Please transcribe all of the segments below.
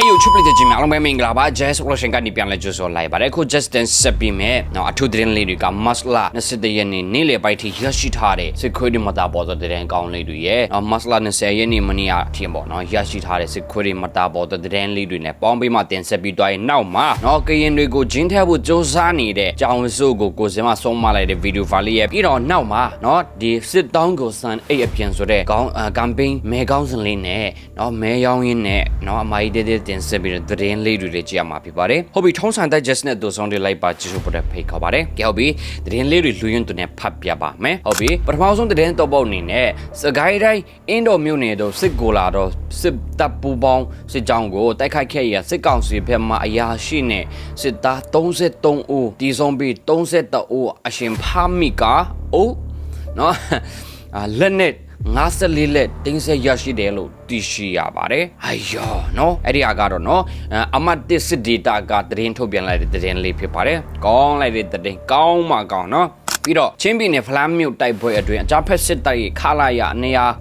Hey YouTube လေးကြည့်မြအားလုံးပဲမင်္ဂလာပါ Jazz Solution ကနေပြန်လဲကြိုဆိုလိုက်ပါတယ်အခု Justin ဆက်ပြီးမဲ့နော်အထူးသတင်းလေးတွေက Masla 20ရက်နေ့နေ့လယ်ပိုင်းထိရရှိထားတဲ့ security မတာပေါ်သောသတင်းကောင်းလေးတွေရဲ့နော် Masla 20ရက်နေ့မနေ့အထင်ပေါ့နော်ရရှိထားတဲ့ security မတာပေါ်သောသတင်းလေးတွေနဲ့ပေါင်းပြီးမှတင်ဆက်ပြီးသွားရင်နောက်မှာနော်ကရင်တွေကိုဂျင်းထည့်ဖို့စ조사နေတဲ့ကြောင်စုကိုကိုစင်မဆုံးမလိုက်တဲ့ video file လေးရဲ့ပြီးတော့နောက်မှာနော်ဒီစစ်တောင်းကိုစံအိတ်အပြင်ဆိုတဲ့ကောင်း campaign မဲကောင်းစင်လေးနဲ့နော်မဲရောင်းရင်းနဲ့နော်အမကြီးတဲတဲတင်ဆက်ပြီးတဲ့သတင်းလေးတွေလည်းကြည့်ရမှာဖြစ်ပါတယ်ဟုတ်ပြီထုံးစံတဲ့ just နဲ့တူဆောင်တွေလိုက်ပါကြည့်ဖို့တဲ့ဖိတ်ခေါ်ပါတယ်ကဲဟုတ်ပြီသတင်းလေးတွေလူရင်းတူနဲ့ဖတ်ပြပါမယ်ဟုတ်ပြီပထမဆုံးသတင်းတော့ပုတ်အနေနဲ့စကိုင်းတိုင်းအင်းတော်မြို့နယ်တို့စစ်ကိုလာတော့စစ်တပ်ပူပေါင်းစစ်ကြောင်းကိုတိုက်ခိုက်ခဲ့ရစစ်ကောင်စီဘက်မှအရာရှိနဲ့စစ်သား33ဦးတီဆုံးပြီး32ဦးအရှင်ဖာမီကာအိုးနော်အာလက်နဲ့ 54လက်တင်းဆက်ရရှိတယ်လို့သိရှိရပါတယ်။အယောနော်အဲ့ဒီအကတော့နော်အမတ်တစ်စစ်ဒေတာကသတင်းထုတ်ပြန်လိုက်တဲ့သတင်းလေးဖြစ်ပါတယ်။ကောင်းလိုက်တဲ့သတင်းကောင်းမှကောင်းနော်။ပြီးတော့ချင်းပြည်နယ်ဖလားမြို့တိုက်ပွဲအတွင်းအကြမ်းဖက်စစ်တပ်ရဲ့ခလာရ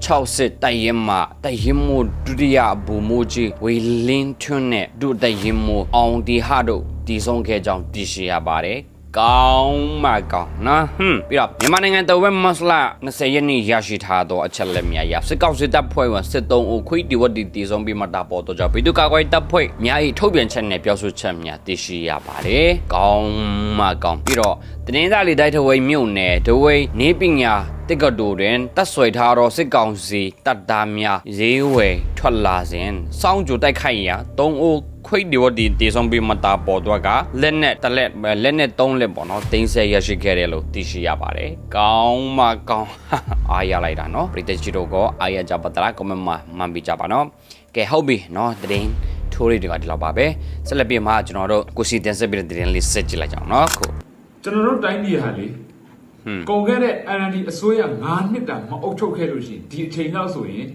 160တိုက်ရင်မှတိုက်ရင်မို့ဒုတိယဘူမိုးကြီးဝေလင်းထွန်းနဲ့ဒုတိုက်ရင်မို့အောင်ဒီဟာတို့တည်ဆုံးခဲ့ကြောင်းသိရှိရပါတယ်။ ကောင်းမကောင်းနော်ဟွန်းပြီးတော့မြန်မာနိုင်ငံတော်ဝက်မစလာ20ရက်နေ့ရရှိထားသောအချက်လက်များရစစ်ကောက်စစ်တပ်ဖွဲ့ဝင်စစ်တုံးဦးခွေးဒီဝတ်ဒီတီဆုံးပြီးမှတာပေါ်တော့ကြောင့်ပြည်သူ့ကာကွယ်တပ်ဖွဲ့များ၏ထုတ်ပြန်ချက်နဲ့ပြောဆိုချက်များသိရှိရပါတယ်ကောင်းမကောင်းပြီးတော့တင်းသားလေးတိုက်ထဝိမြို့နယ်ဒဝိနေပညာတက်ကတူတွင်တပ်ဆွဲထားသောစစ်ကောင်စီတပ်သားများရေးဝယ်ထွက်လာစဉ်စောင်းကြိုတိုက်ခိုက်ရာ၃ဦး ခွိတ်ဒီဝဒီတေဆုံးပြီးမတာပေါ်တော့ကလက်နဲ့တလက်လက်နဲ့သုံးလက်ပေါ့နော်တင်းဆဲရရှိခဲ့တယ်လို့သိရှိရပါတယ်။ကောင်းမကောင်းအားရလိုက်တာနော်ပရိသတ်ကြီးတို့ကအားရကြပါတလား comment မှာမှန်ပြကြပါနော်။ကဲဟုတ်ပြီနော်တရင်ထိုးလေးတွေကဒီလောက်ပါပဲ။ဆက်လက်ပြီးမှကျွန်တော်တို့ကိုစီတင်ဆက်ပြီးတဲ့တရင်လေးဆက်ကြည့်လိုက်ကြအောင်နော်ခုကျွန်တော်တို့တိုင်းပြည်ဟာလေဟွန်းကုန်ခဲ့တဲ့ NLD အစိုးရ9နှစ်တာမအုပ်ချုပ်ခဲ့လို့ရှိရင်ဒီအချိန်လောက်ဆိုရင်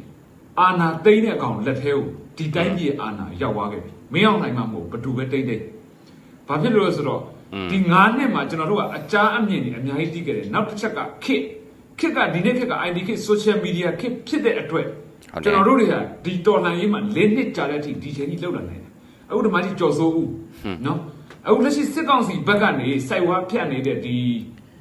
အာဏာသိမ်းတဲ့အကောင်လက်ထဲကိုဒီတိုင်းပြည်ရဲ့အာဏာရောက်သွားခဲ့ပြီ မင်းအောင်နိုင်မှာမဟုတ်ဘသူပဲတိတ်တိတ်ဘာဖြစ်လို့လဲဆိုတော့ဒီ9နှစ်မှာကျွန်တော်တို့ကအကြားအမြင်တွေအများကြီးသိခဲ့တယ်နောက်တစ်ချက်ကခစ်ခစ်ကဒီနေ့ခစ်က ID ခစ် social media ခစ်ဖြစ်တဲ့အတွက်ဟုတ်တယ်ကျွန်တော်တို့တွေကဒီတော်လှန်ရေးမှာ၄နှစ်ကြာတဲ့အထိဒီချိန်ကြီးလောက်လာနေတယ်အခုဒီမှာကြီးကြော်စိုးဦးနော်အခုလက်ရှိစစ်ကောင်စီဘက်ကနေစိုက်ဝါဖြတ်နေတဲ့ဒီ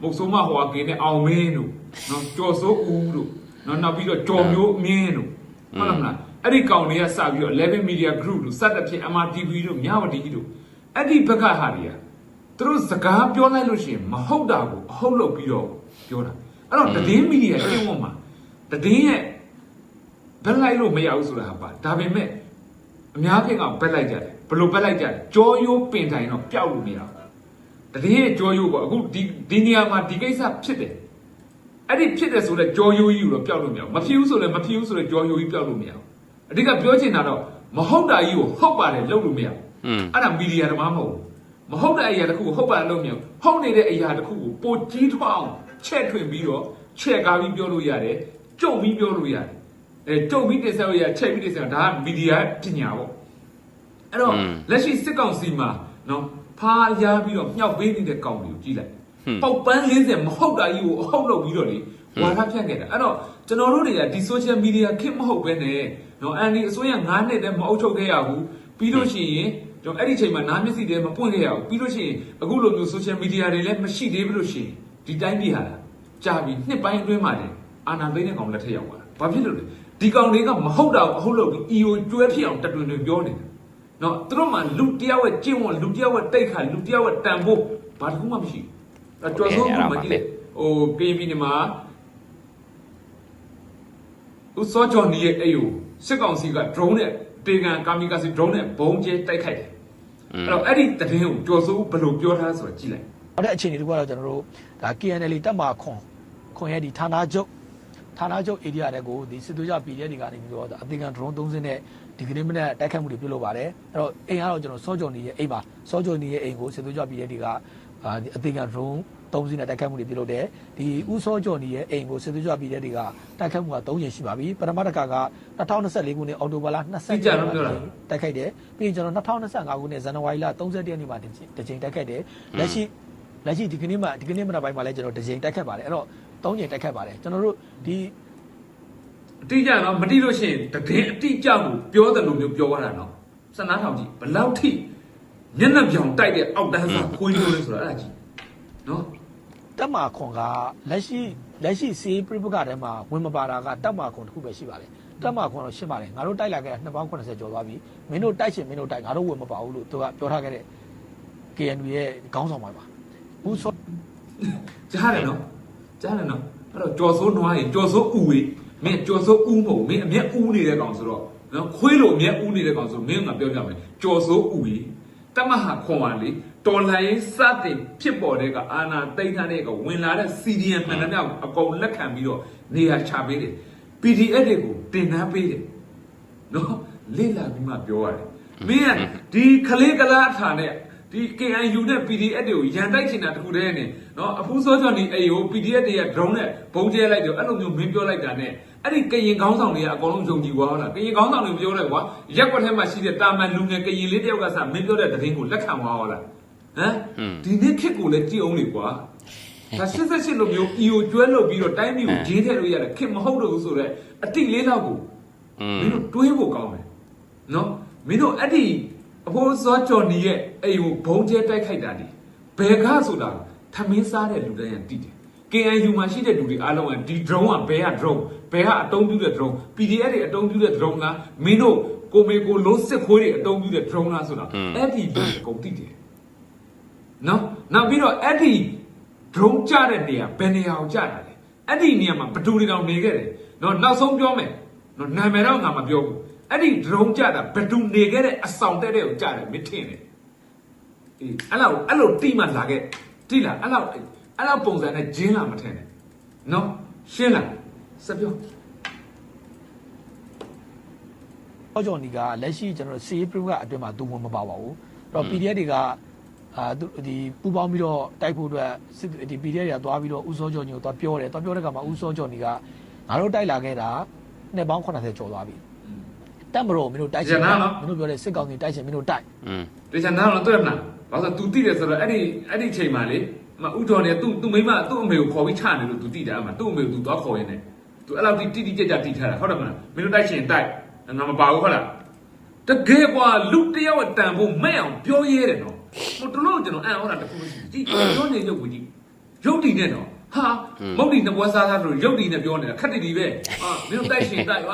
မုတ်ဆိုးမဟိုအကင်းနဲ့အောင်မင်းတို့နော်ကြော်စိုးဦးတို့နော်နောက်ပြီးတော့ကြော်မျိုးမင်းတို့ဟုတ်လားမလား အဲ့ဒီကောင်တွေကစပြီးတော့11 media group တို့စတဲ့ဖြစ် MRTV တို့မြဝတီတို့အဲ့ဒီဘက်ကဟာတွေကသူတို့စကားပြောလိုက်လို့ရှိရင်မဟုတ်တာကိုအဟုတ်လုပ်ပြီးတော့ပြောတာအဲ့တော့သတင်းမီဒီယာကျင့်ဝတ်မှာသတင်းရဲ့ဘက်လိုက်လို့မရဘူးဆိုတာဟာပါဒါပေမဲ့အများဖြင့်ကဘက်လိုက်ကြတယ်ဘယ်လိုဘက်လိုက်ကြလဲကြောရိုးပင်တိုင်တော့ပျောက်လို့မရဘူးတတိယကြောရိုးပေါ့အခုဒီဒီနေရာမှာဒီကိစ္စဖြစ်တယ်အဲ့ဒီဖြစ်တယ်ဆိုတော့ကြောရိုးကြီးကိုတော့ပျောက်လို့မရဘူးမဖြစ်ဘူးဆိုလည်းမဖြစ်ဘူးဆိုတော့ကြောရိုးကြီးပျောက်လို့မရဘူး အဓိကပြောချင်တာတော့မဟုတ်တာကြီးကိုဟုတ်ပါတယ်လုပ်လို့မရဘူးอืมအဲ့ဒါမီဒီယာတမမဟုတ်ဘူးမဟုတ်တဲ့အရာတစ်ခုကိုဟုတ်ပါတယ်လုပ်မရဘူးဟုတ်နေတဲ့အရာတစ်ခုကိုပိုကြီးထွားအောင်ချဲ့ထွင်ပြီးတော့ချဲ့ကားပြီးပြောလို့ရတယ်ကြုံပြီးပြောလို့ရတယ်အဲတုံပြီးတင်ဆက်လို့ရချိန်ပြီးတင်ဆက်ဒါကမီဒီယာပညာပေါ့အဲ့တော့လက်ရှိစစ်ကောင်စီမှာနော်ဖားရပြီးတော့မြောက်ပေးနေတဲ့ကောင်တွေကိုကြည့်လိုက်ပေါက်ပန်း40မဟုတ်တာကြီးကိုအဟုတ်လုပ်ပြီးတော့လေဝါဒဖြန့်ခဲ့တာအဲ့တော့ကျွန်တော်တို့တွေကဒီ social media ခစ်မဟုတ်ပဲနဲ့ နော်အန်ဒီအစိုးရ9နှစ်တည်းမအုပ်ချုပ်ခဲ့ရဘူးပြီးလို့ရှိရင်ကျွန်တော်အဲ့ဒီချိန်မှာနားမျက်စိတည်းမပွင့်ခဲ့ရဘူးပြီးလို့ရှိရင်အခုလိုမျိုး social media တွေလည်းမရှိသေးဘူးလို့ရှိရင်ဒီတိုင်းပြည်ဟာကြာပြီနှစ်ပိုင်းအတွင်းမှာလည်းအာဏာသိမ်းတဲ့ကောင်လက်ထက်ရောက်သွားတာဘာဖြစ်လို့လဲဒီကောင်တွေကမဟုတ်တာကိုအဟုတ်လို့ပြီး EO ကျွဲဖြစ်အောင်တတွင်တွင်ပြောနေတယ်။နော်သူတို့မှလူတယောက်ရဲ့ကျင့်ဝတ်လူတယောက်ရဲ့တိတ်ခါလူတယောက်ရဲ့တန်ဖို့ဘာတစ်ခုမှမရှိဘူး။အဲကြော်စိုးကမကြည့်လေ။ဟိုကင်းပြီးနေမှာ ဥစောဂျော်နီရဲ့အဲ့ယိုစစ်ကောင်စီက drone နဲ့တေကန်ကာမီကာစီ drone နဲ့ဘုံကျဲတိုက်ခိုက်တယ်။အဲ့တော့အဲ့ဒီတည်င်းကိုကြော်စိုးဘယ်လိုပြောထားဆိုတော့ကြည့်လိုက်နောက်တဲ့အခြေအနေတစ်ခုကတော့ကျွန်တော်တို့ဒါ KNL တက်မှာခွန်ခွန်ရဲ့ဒီဌာနချုပ်ဌာနချုပ် area တွေကိုဒီစစ်သွေးကြ PDF တွေကနေပြီးတော့ဒါအသင်္ကန်း drone 30နဲ့ဒီကနေ့မနေ့တိုက်ခိုက်မှုတွေပြုလုပ်ပါတယ်အဲ့တော့အိမ်ကတော့ကျွန်တော်စောကြော်နေရဲ့အိမ်ပါစောကြော်နေရဲ့အိမ်ကိုစစ်သွေးကြ PDF တွေကအာဒီအသင်္က န်း drone 30နဲ့တိုက်ခိုက်မှုတွေပြုလုပ်တယ်ဒီဥစောကြော်နေရဲ့အိမ်ကိုစစ်သွေးကြ PDF တွေကတိုက်ခိုက်မှုက3ကြိမ်ရှိပါပြီပထမတစ်ခါက2024ခုနှစ်အောက်တိုဘာလ20ရက်နေ့တိုက်ခိုက်တယ်ပြီးရင်ကျွန်တော်2025ခုနှစ်ဇန်နဝါရီလ31ရက်နေ့မှာတစ်ကြိမ်တိုက်ခိုက်တယ်လက်ရှိလက်ရှိဒီကနေ့မှဒီကနေ့မနက်ပိုင်းမှာလည်းကျွန်တော်တစ်ကြိမ်တက်ခတ်ပါတယ်အဲ့တော့သုံးကြိမ်တက်ခတ်ပါတယ်ကျွန်တော်တို့ဒီအတိအကျတော့မတိလို့ရှိရင်တည်င်းအတိအကျကိုပြောတယ်လို့မျိုးပြောရတာနော်စနားထောင်ကြည့်ဘလောက်ထိမျက်နှာပြောင်တိုက်တဲ့အောက်တန်းစားခွေးလို့လဲဆိုတာအဲ့ဒါကြည့်နော် တက်မာခွန်ကလက်ရှိလက်ရှိစီးပြပကထဲမှာဝင်မပါတာကတက်မာခွန်တစ်ခုပဲရှိပါတယ်တက်မာခွန်တော့ရှင်းပါတယ်ငါတို့တိုက်လာခဲ့တာ2ပေါင်း80ကျော်သွားပြီမင်းတို့တိုက်ရှင်မင်းတို့တိုက်ငါတို့ဝင်မပါဘူးလို့သူကပြောထားခဲ့တဲ့ KNU ရဲ့ခေါင်းဆောင်ပါပါဘူးဆိုကြားတယ်နော်ကြားတယ်နော်အဲ့တော့ကြော်စိုးနွားရင်ကြော်စိုးဥဝေးမင်းကြော်စိုးဥမဟုတ်မင်းအမျက်ဥနေတဲ့ကောင်ဆိုတော့နော်ခွေးလိုအမျက်ဥနေတဲ့ကောင်ဆိုမင်းကပြောပြမယ်ကြော်စိုးဥဝေး တမဟာခွန်ပါလေတော်လှန်ရေးစတင်ဖြစ်ပေါ်တဲ့ကအာနာတိတ်ထတဲ့ကဝင်လာတဲ့ CDM မှန်တယ်မြောက်အကုန်လက်ခံပြီးတော့နေရာချပေးတယ် PDF တွေကိုတင်နှမ်းပေးတယ်နော်လေ့လာပြီးမှပြောရတယ်မင်းကဒီခလေးကလားအထာနဲ့ ဒီ KNU နဲ့ PDF တွေကိုရန်တိုက်ချင်တာတခုတည်းနဲ့နော်အဖူးစောစောဒီအေကို PDF တွေက drone နဲ့ဘုံကျဲလိုက်တယ်အဲ့လိုမျိုးမင်းပြောလိုက်တာနဲ့အဲ့ဒီကရင်ခေါင်းဆောင်တွေကအကုန်လုံးယုံကြည်သွားဟုတ်လားကရင်ခေါင်းဆောင်တွေပြောလိုက်ကွာရက်ကွက်ထဲမှာရှိတဲ့တာမန်လူငယ်ကရင်လေးတယောက်ကစမင်းပြောတဲ့သတင်းကိုလက်ခံသွားဟုတ်လားဟမ်ဒီနေ့ခေတ်ကိုလည်းကြည့်အောင်လေကွာဒါ88လိုမျိုး EO ကျွဲလုပ်ပြီးတော့တိုင်းပြည်ကိုဂျင်းထည့်လို့ရတယ်ခေတ်မဟုတ်တော့ဘူးဆိုတော့အတိလေးတော့ကိုอืมမင်းတို့တွေးဖို့ကောင်းတယ်နော်မင်းတို့အဲ့ဒီ အဖိုးစောကျော်နီရဲ့အိမ်ကိုဘုံကျဲတိုက်ခိုက်တာဒီဘယ်ကားဆိုတာထမင်းစားတဲ့လူတိုင်းကတိတယ် KNU မှာရှိတဲ့လူတွေအားလုံးကဒီ drone ကဘယ်က drone ဘယ်ကအတုံးပြုတဲ့ drone PDF တွေအတုံးပြုတဲ့ drone လားမင်းတို့ကိုမေကိုလုံးစစ်ခွေးတွေအတုံးပြုတဲ့ drone လားဆိုတာအဲ့ဒီလူတွေအကုန်တိတယ်နော်နောက်ပြီးတော့အဲ့ဒီ drone ကြတဲ့နေရာဘယ်နေရာကိုကြတာလဲအဲ့ဒီနေရာမှာဘယ်သူတွေတောင်နေခဲ့တယ်နော်နောက်ဆုံးပြောမယ် နော်နာမည်တော့ငါမပြောဘူးအဲ့ဒီ drone ကြတာဘယ်သူနေခဲ့တဲ့အဆောင်တက်တဲ့ကိုကြတယ်မင်းထင်တယ်အေးအဲ့လောက်အဲ့လိုတိမှလာခဲ့တိလားအဲ့လောက်အဲ့လောက်ပုံစံနဲ့ဂျင်းလာမထင်နဲ့နော်ရှင်းလားစပြောဟောကျော်နီကလက်ရှိကျွန်တော်တို့စီးပြပကအတွင်းမှာသူဝင်မပါပါဘူးအဲ့တော့ PDF တွေကအာသူဒီပူပေါင်းပြီးတော့တိုက်ဖို့အတွက်စစ်ဒီ PDF တွေကသွားပြီးတော့ဥစောကျော်ညီကိုသွားပြောတယ်သွားပြောတဲ့ကမှာဥစောကျော်ညီကငါတို့တိုက်လာခဲ့တာ နှစ်ပေါင်း80ကျော်သွားပြီတက်မလို့မင်းတို့တိုက်ချင်တာမင်းတို့ပြောတဲ့စစ်ကောင်စီတိုက်ချင်မင်းတို့တိုက် อืม တေချာနားတော့တွေ့မလားဘာလို့လဲ तू တိတယ်ဆိုတော့အဲ့ဒီအဲ့ဒီချိန်မှာလေမဥတော်နေ तू तू မိမသူ့အမေကိုခေါ်ပြီးချနေလို့ तू တိတာအမှသူ့အမေကို तू သွားခေါ်ရင်းနဲ့ तू အဲ့လောက်တိတိတိကျကျတိထားတာဟုတ်တယ်မလားမင်းတို့တိုက်ချင်တိုက်ငါမပါဘူးဟုတ်လားတကယ်ကွာလူတယောက်တန်ဖို့မဲ့အောင်ပြောရဲတယ်နော်ဟိုတလို့ကျွန်တော်အံ့ဩတာတခုမရှိကြည့်ပြောနေရုပ်ကိုကြည့်ရုပ်တည်နဲ့နော် ဟာမုတ်တီနှစ်ပွဲစားစားလို့ရုပ်တည်နဲ့ပြောနေတာခက်တည်တည်ပဲဟာမင်းတို့တိုက်ချင်တိုက်ဟာ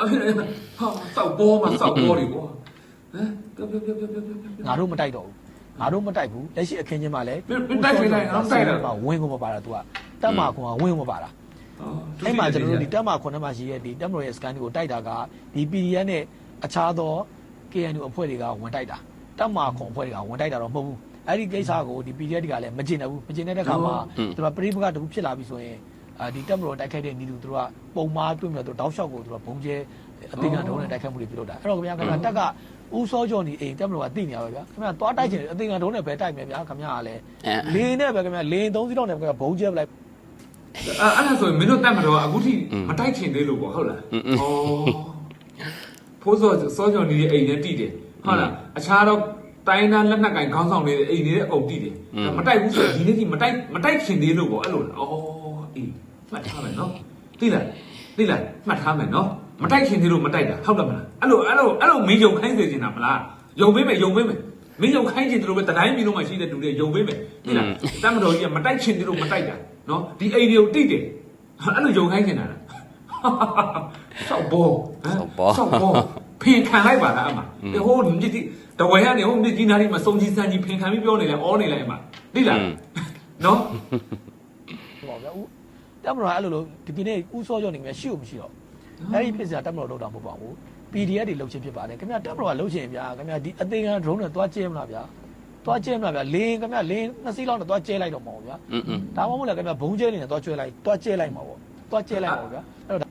စောက်ပေါ်မှာစောက်ပေါ်တွေကွာဟမ်ပြောပြောပြောပြောပြောပြောငါတို့မတိုက်တော့ဘူးငါတို့မတိုက်ဘူးလက်ရှိအခင်းချင်းမှာလည်းမင်းမင်းတိုက်ခိုက်လိုက်ငါတို့တိုက်တာပါဝင်းကိုမပါတာ तू ကတက်မှာခွန်ကဝင်းကိုမပါတာအဲ့မှာကျွန်တော်တို့ဒီတက်မှာခွန်ထဲမှာရှိရဲ့ဒီတက်မတော်ရဲ့ scan ကိုတိုက်တာကဒီ PDF နဲ့အခြားသော KNU အဖွဲ့တွေကဝင်တိုက်တာတက်မှာခွန်အဖွဲ့တွေကဝင်တိုက်တာတော့မဟုတ်ဘူး အဲ့ဒီကိစ္စကိုဒီ PDF တွေကလည်းမကျင်တယ်ဘူးမကျင်တဲ့ခါမှာသူကပရိပကတခုဖြစ်လာပြီဆိုရင်အာဒီတက်မတော်တိုက်ခိုက်တဲ့နီလူသူတို့ကပုံမားတွေ့မြတ်သူတောက်လျှောက်ကိုသူကဘုံကျဲအသိဉာဏ်တုံးနဲ့တိုက်ခိုက်မှုတွေပြုလုပ်တာအဲ့တော့ခင်ဗျာခင်ဗျာတက်ကဦးစောကျော်နေအိမ်တက်မတော်ကသိနေရပါဗျာခင်ဗျာသွားတိုက်ချင်အသိဉာဏ်တုံးနဲ့ပဲတိုက်မယ်ဗျာခင်ဗျာကလည်းအဲလင်းနဲ့ပဲခင်ဗျာလင်းသုံးစီတော့နဲ့ပဲခင်ဗျာဘုံကျဲပလိုက်အဲ့အဲ့ဒါဆိုရင်မင်းတို့တတ်မတော်အခုထိမတိုက်ချင်သေးလို့ပေါ့ဟုတ်လားဩဖိုးစောစောကျော်နေတဲ့အိမ်နဲ့တိတယ်ဟုတ်လားအခြားတော့ တိုင်းသားလက်နက်ကင်ခေါင်းဆောင်နေတဲ့အိမ်တွေလည်းအကုန်တိတယ်မတိုက်ဘူးဆိုရင်ဒီနေ့ဒီမတိုက်မတိုက်ချင်သေးလို့ပေါ့အဲ့လိုလားဩအေးမှတ်ထားမယ်နော်သိလားသိလားမှတ်ထားမယ်နော်မတိုက်ချင်သေးလို့မတိုက်တာဟုတ်တယ်မလားအဲ့လိုအဲ့လိုအဲ့လိုမင်းယုံခိုင်းစေချင်တာမလားယုံပေးမယ်ယုံပေးမယ်မင်းယုံခိုင်းချင်တယ်လို့ပဲတတိုင်းပြည်လုံးမှာရှိတဲ့လူတွေယုံပေးမယ်သိလားတမ်းမတော်ကြီးကမတိုက်ချင်တယ်လို့မတိုက်တာနော်ဒီအိမ်တွေကိုတိတယ်အဲ့လိုယုံခိုင်းချင်တာလားဆောက်ဘောဟမ်ဆောက်ဘောဖင်ခံလိုက်ပါလားအမဒီဟိုမြစ်ကြီး တဝဲကနေဟိုမြစ်ကြီးနားကြီးမစုံကြီးစမ်းကြီးဖင်ခံပြီးပြောနေလဲအော်နေလဲအမသိလားနော်ဟုတ်ပါဗျာဦးတက်မတော်အဲ့လိုလိုဒီနေ့ဦးစောရောနေမြဲရှိ့မရှိတော့အဲ့ဒီဖြစ်စရာတက်မတော်လောက်တာမဟုတ်ပါဘူး PDF တွေလောက်ချင်းဖြစ်ပါတယ်ခင်ဗျာတက်မတော်ကလောက်ချင်းဗျာခင်ဗျာဒီအသေးခံ drone နဲ့သွားကျဲမလားဗျာသွားကျဲမလားဗျာလင်းခင်ဗျာလင်းနှစ်စီးလောက်နဲ့သွားကျဲလိုက်တော့မှာပေါ့ဗျာဒါမှမဟုတ်လည်းခင်ဗျာဘုံကျဲလေးနဲ့သွားကျွဲလိုက်သွားကျဲလိုက်မှာပေါ့သွားကျဲလိုက်မှာပေါ့ဗျာအဲ့တော့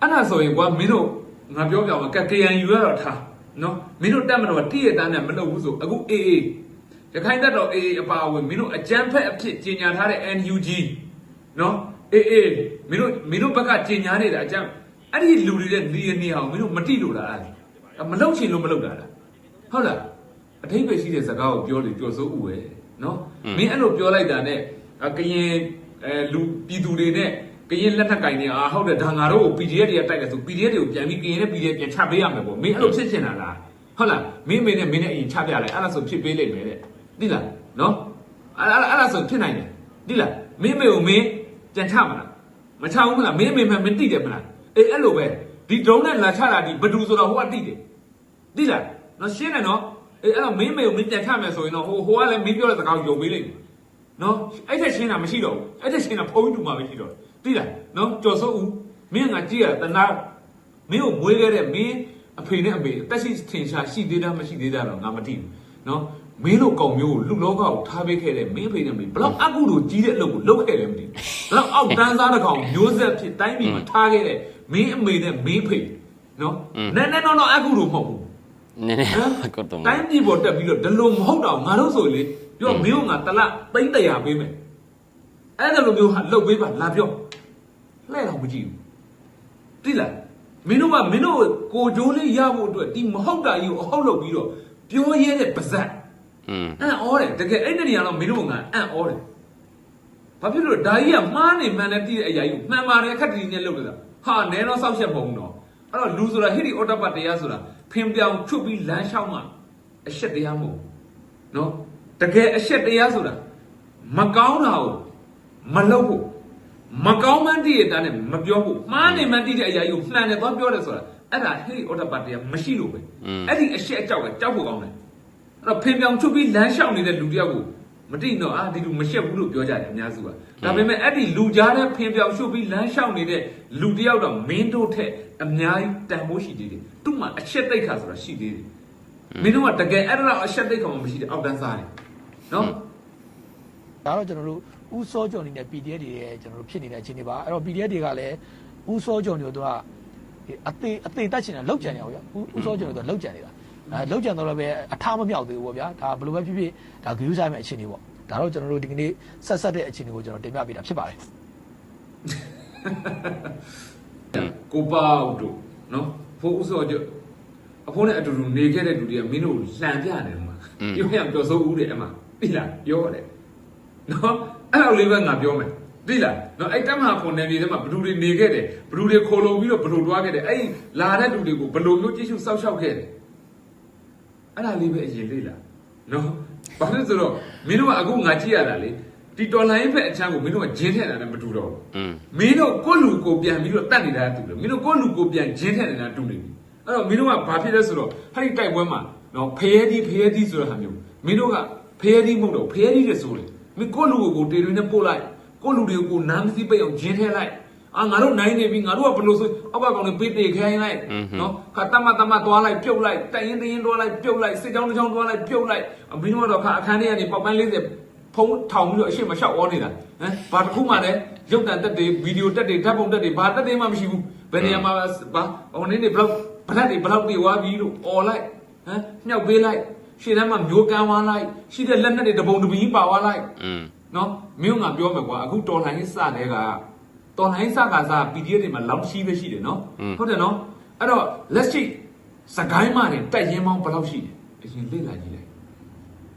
အဲ့ဒါဆိုရင်ကွာမင်းတို့ငါပြောပြအောင်က KNU ကတော့ထား နော်မင်းတို့တက်မတော်တိရတန်းနဲ့မလုပ်ဘူးဆိုအခု AA ရခိုင်တပ်တော် AA အပါအဝင်မင်းတို့အကြမ်းဖက်အဖြစ်ကြီးညာထားတဲ့ NUG နော် AA မင်းတို့မင်းတို့ဘက်ကကြီးညာနေတာအကြမ်းအဲ့ဒီလူတွေတဲ့နေရနေအောင်မင်းတို့မတိလို့လားအဲ့မလုပ်ချင်လို့မလုပ်တာလားဟုတ်လားအထိပ္ပယ်ရှိတဲ့စကားကိုပြောလို့ကြော်စိုးဥပဲနော်မင်းအဲ့လိုပြောလိုက်တာနဲ့ကရင်အဲလူပြည်သူတွေနဲ့ ကရင်လက်ထက်ကင်နေအာဟုတ်တယ်ဒါငါတို့ကို PDF တွေကတိုက်တယ်ဆို PDF တွေကိုပြန်ပြီးကရင်နဲ့ PDF ပြန်ချပေးရမယ်ပေါ့မင်းအဲ့လိုဖြစ်ချင်တာလားဟဟုတ်လားမင်းအမေနဲ့မင်းနဲ့အရင်ချပြလိုက်အဲ့ဒါဆိုဖြစ်ပေးလိမ့်မယ်တဲ့သိလားနော်အဲ့အဲ့အဲ့ဒါဆိုဖြစ်နိုင်တယ်သိလားမင်းအမေကိုမင်းပြန်ချမလားမချဘူးမလားမင်းအမေမှမင်းသိတယ်မလားအေးအဲ့လိုပဲဒီဒရုန်းနဲ့လာချတာဒီဘဒူဆိုတော့ဟိုကသိတယ်သိလားနော်ရှင်းတယ်နော်အေးအဲ့တော့မင်းအမေကိုမင်းပြန်ချမယ်ဆိုရင်တော့ဟိုဟိုကလည်းမင်းပြောတဲ့စကားကိုယုံပေးလိမ့်မယ်နော်အဲ့ထက်ရှင်းတာမရှိတော့ဘူးအဲ့ထက်ရှင်းတာဖုန်းတူမှမရှိတော့ဘူး သိလားနော်ကြော်စိုးဦးမင်းကကြည့်ရတနာမင်းကိုမွေးခဲ့တဲ့မင်းအဖေနဲ့အမေအသက်ရှိထင်ရှားရှိသေးတာမရှိသေးတာတော့ငါမသိဘူးနော်မင်းတို့ကောင်မျိုးကိုလူလောကကိုထားပေးခဲ့တဲ့မင်းအဖေနဲ့အမေဘလောက်အကုသို့ကြီးတဲ့အလုပ်ကိုလုပ်ခဲ့တယ်မသိဘူးဘလောက်အောက်တန်းစားတဲ့ကောင်မျိုးဆက်ဖြစ်တိုင်းပြည်မှာထားခဲ့တဲ့မင်းအမေနဲ့မင်းအဖေနော်နည်းနည်းတော့တော့အကုသို့မဟုတ်ဘူးနည်းနည်းဟမ်ကိုတုံးတိုင်းပြည်ပေါ်တက်ပြီးတော့ဒလုံမဟုတ်တော့ငါတို့ဆိုလေပြောမင်းကငါတလသိန်းတရာပေးမယ်အဲ့ဒါလိုမျိုးဟာလှုပ်ပေးပါလာပြော လှဲ့တော့မကြည့်ဘူးတိလားမင်းတို့ကမင်းတို့ကိုကြိုးလေးရဖို့အတွက်ဒီမဟုတ်တာကြီးကိုအဟုတ်လုပ်ပြီးတော့ပြောရဲတဲ့ပါဇက်อืมအံ့ဩတယ်တကယ်အဲ့ဒီနေရာတော့မင်းတို့ကအံ့ဩတယ်ဘာဖြစ်လို့ဒါကြီးကမှားနေမှန်တယ်တည်တဲ့အရာကြီးကိုမှန်ပါတယ်အခက်တည်းနဲ့လုပ်လို့ဟာနဲတော့စောက်ချက်မဟုတ်ဘူးနော်အဲ့တော့လူဆိုတာဟိရိအော်တပတ်တရားဆိုတာဖင်ပြောင်ချွတ်ပြီးလမ်းလျှောက်မှအရှက်တရားမဟုတ်ဘူးနော်တကယ်အရှက်တရားဆိုတာမကောင်းတာကိုမလုပ်ဖို့ မကောင်းမှန်းတည်ရတဲ့နဲ့မပြောဖို့မှားနေမှန်းတည်တဲ့အရာကြီးကိုမှန်တယ်သွားပြောတယ်ဆိုတာအဲ့ဒါဟိရိအော်တပတ်တရားမရှိလို့ပဲအဲ့ဒီအရှက်အကြောက်ကကြောက်ဖို့ကောင်းတယ်အဲ့တော့ဖင်ပြောင်ချုပ်ပြီးလမ်းလျှောက်နေတဲ့လူတယောက်ကိုမတိတော့အာဒီလူမရှက်ဘူးလို့ပြောကြတယ်အများစုကဒါပေမဲ့အဲ့ဒီလူကြားတဲ့ဖင်ပြောင်ချုပ်ပြီးလမ်းလျှောက်နေတဲ့လူတယောက်တော့မင်းတို့ထက်အများကြီးတန်ဖိုးရှိသေးတယ်သူ့မှာအချက်တိတ်ခါဆိုတာရှိသေးတယ်မင်းတို့ကတကယ်အဲ့ဒါတော့အချက်တိတ်ခါမှမရှိတဲ့အောက်တန်းစားတယ်နော် ဒါတော့ကျွန်တော်တို့ဥစောကြော်နေတဲ့ PDF တွေရဲ့ကျွန်တော်တို့ဖြစ်နေတဲ့အခြေအနေပါအဲ့တော့ PDF တွေကလည်းဥစောကြော်နေတို့ကအသေးအသေးတက်ချင်တာလောက်ကြံနေအောင်ဗျဥစောကြော်နေတို့လောက်ကြံနေတာအဲလောက်ကြံတော့လည်းပဲအထားမမြောက်သေးဘူးပေါ့ဗျာဒါဘယ်လိုပဲဖြစ်ဖြစ်ဒါဂရုစိုက်မဲ့အခြေအနေပေါ့ဒါတော့ကျွန်တော်တို့ဒီကနေ့ဆက်ဆက်တဲ့အခြေအနေကိုကျွန်တော်တင်ပြပေးတာဖြစ်ပါတယ်ကိုပေါ့တို့နော်ဖိုးဥစောကျအဖိုးနဲ့အတူတူနေခဲ့တဲ့လူတွေကမင်းတို့လှန်ပြနေတယ်မှာပြောရပြောစိုးဦးတယ်အမသိလားပြောတယ် နော်အဲ့လိုလေးပဲငါပြောမယ်သိလားနော်အဲ့တက်မဟာခွန်နယ်မြေထဲမှာဘလူတွေနေခဲ့တယ်ဘလူတွေခိုလုံပြီးတော့ဘလူတွားခဲ့တယ်အဲ့လာတဲ့လူတွေကိုဘလူမျိုးကြည့်ရှုစောက်ရှောက်ခဲ့တယ်အဲ့ဒါလေးပဲအရင်လေးလားနော်ဘာလို့လဲဆိုတော့မင်းတို့ကအခုငါကြည့်ရတာလေဒီတော်လိုင်းဖက်အချမ်းကိုမင်းတို့ကဂျင်းထက်တာနဲ့မတူတော့ဘူးอืมမင်းတို့ကိုယ့်လူကိုပြန်ပြီးတော့တတ်နေတာတူတယ်မင်းတို့ကိုယ့်လူကိုပြန်ဂျင်းထက်နေတာတူနေပြီအဲ့တော့မင်းတို့ကဘာဖြစ်လဲဆိုတော့ဟဲ့ဒီတိုက်ပွဲမှာနော်ဖရဲဒီဖရဲဒီဆိုတဲ့ဟာမျိုးမင်းတို့ကဖရဲဒီမဟုတ်တော့ဖရဲဒီတဲ့ဆိုတယ် မင်းကိုယ့်လူကိုကိုတေတွေနဲ့ပို့လိုက်ကိုယ့်လူတွေကိုကိုနားမသိပိတ်အောင်ဂျင်းထဲလိုက်အာငါတို့နိုင်နေပြီငါတို့ကဘယ်လိုဆိုအောက်ကကောင်တွေပေးတေခိုင်းလိုက်နော်ခါတမတမသွားလိုက်ပြုတ်လိုက်တိုင်ရင်တရင်သွားလိုက်ပြုတ်လိုက်စစ်ကြောင်းတစ်ကြောင်းသွားလိုက်ပြုတ်လိုက်မင်းတို့ကတော့ခါအခန်းထဲကနေပေါက်ပန်း40ဖုံးထောင်ပြီးတော့အရှိမလျှောက်ဩနေတာဟမ်ဘာတစ်ခုမှလည်းရုပ်တံတက်တွေဗီဒီယိုတက်တွေဓာတ်ပုံတက်တွေဘာတက်တွေမှမရှိဘူးဘယ်နေရာမှာဘာဟိုနေ့နေဘလောက်ဘလက်တွေဘလောက်တွေဝါပြီးလို့អော်လိုက်ဟမ်မြောက်ပေးလိုက် ရှေ့တန်းမှာမျိုးကန်းသွားလိုက်ရှိတဲ့လက်နက်တွေတပုံတပင်းပါသွားလိုက်อืมနော်မင်းကငါပြောမယ်ကွာအခုတော်လှန်ရေးစတဲ့ကတော်လှန်ရေးစကစား PDF တွေမှာလောင်ရှိပဲရှိတယ်နော်ဟုတ်တယ်နော်အဲ့တော့လက်ရှိစကိုင်းမှာနေတက်ရင်မောင်းဘယ်လောက်ရှိတယ်အရင်လေ့လာကြည့်လိုက်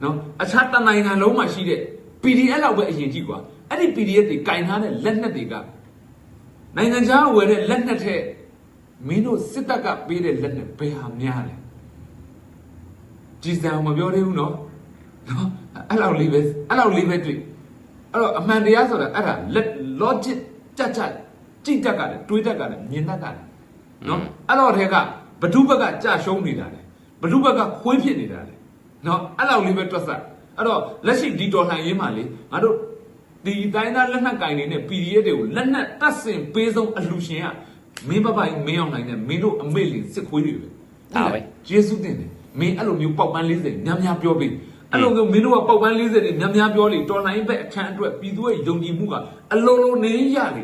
နော်အခြားတနိုင်ငံလုံးမှာရှိတဲ့ PDF လောက်ပဲအရင်ကြည့်ကွာအဲ့ဒီ PDF တွေကင်ထားတဲ့လက်နက်တွေကနိုင်ငံခြားဝယ်တဲ့လက်နက်တဲ့မင်းတို့စစ်တပ်ကပေးတဲ့လက်နက်ဘယ်ဟာများလဲ ကြည်စံမပြောသေးဘူးနော်နော်အဲ့လောက်လေးပဲအဲ့လောက်လေးပဲတွေ့အဲ့တော့အမှန်တရားဆိုတာအဲ့ဒါ logic ကြက်ကြက်ကြည့်တတ်ကလည်းတွေးတတ်ကလည်းမြင်တတ်ကလည်းနော်အဲ့တော့ထဲကဘဒုဘက်ကကြာရှုံးနေတာလေဘဒုဘက်ကခွေးဖြစ်နေတာလေနော်အဲ့လောက်လေးပဲတွက်ဆက်အဲ့တော့လက်ရှိဒီတော်လှန်ရေးမှာလေငါတို့ဒီတိုင်းသားလက်နက်ကင်တွေနဲ့ PDF တွေကိုလက်နက်တပ်ဆင်ပေးဆုံးအလူရှင်ကမင်းဘပိုင်မင်းအောင်နိုင်တဲ့မင်းတို့အမေလင်စစ်ခွေးတွေပဲဒါပဲယေရှုတင်တယ် မင်းအဲ့လိုမျိုးပေါက်ပန်း40ညံ့ညံ့ပြောပြီးအဲ့လိုမျိုးမင်းတို့ကပေါက်ပန်း40တွေညံ့ညံ့ပြောလေတော်နိုင်ဘက်အခန်းအတွက်ပြည်သူရဲ့ယုံကြည်မှုကအလုံးလုံးနေရလေ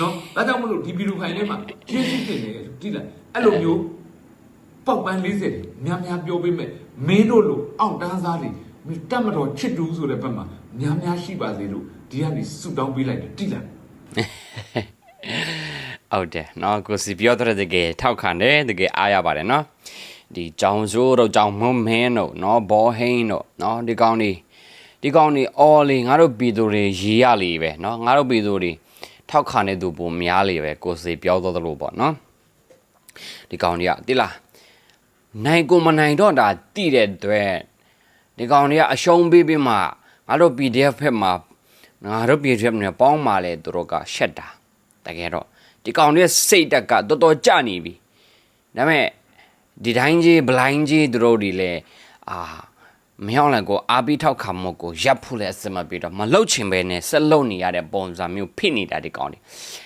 နော်ဒါကြောင့်မလို့ဒီပြည်သူခိုင်ထဲမှာရှင်းရှင်းတင်နေတယ်တိလားအဲ့လိုမျိုးပေါက်ပန်း40ညံ့ညံ့ပြောပေးမယ်မင်းတို့လိုအောက်တန်းစားတွေတတ်မတော်ချစ်တူဆိုတဲ့ဘက်မှာညံ့ညံ့ရှိပါစေလို့ဒီကနေဆူတောင်းပေးလိုက်တယ်တိလားဟုတ်တယ်နော်ကိုစီပြောတဲ့တကယ်ထောက်ခံတယ်တကယ်အားရပါတယ်နော် ဒီဂျောင်ဇိုးတို့ဂျောင်မွန်းမင်းတို့နော်ဘောဟိန်းတို့နော်ဒီကောင်တွေဒီကောင်တွေအော်လေငါတို့ပြည်သူတွေရေးရလေပဲနော်ငါတို့ပြည်သူတွေထောက်ခံနေသူပုံများလေပဲကိုစေပြောသောသလိုပေါ့နော်ဒီကောင်တွေကတိလားနိုင်ကိုမနိုင်တော့တာတိတဲ့အတွက်ဒီကောင်တွေကအရှုံးပေးပြီးမှငါတို့ PDF ဖက်မှာငါတို့ PDF နဲ့ပေါင်းပါလေသူတို့ကရှက်တာတကယ်တော့ဒီကောင်တွေစိတ်တက်ကတော်တော်ကြနေပြီဒါပေမဲ့ ဒီတိုင်းကြီး blind ကြီးသူတို့တွေလဲအာမရောက်လည်းကိုအာပြီးထောက်ခံမှုကိုရပ်ဖို့လဲအစမပြီးတော့မလှုပ်ချင်ပဲနဲ့ဆက်လှုပ်နေရတဲ့ပုံစံမျိုးဖြစ်နေတာဒီကောင်တွေ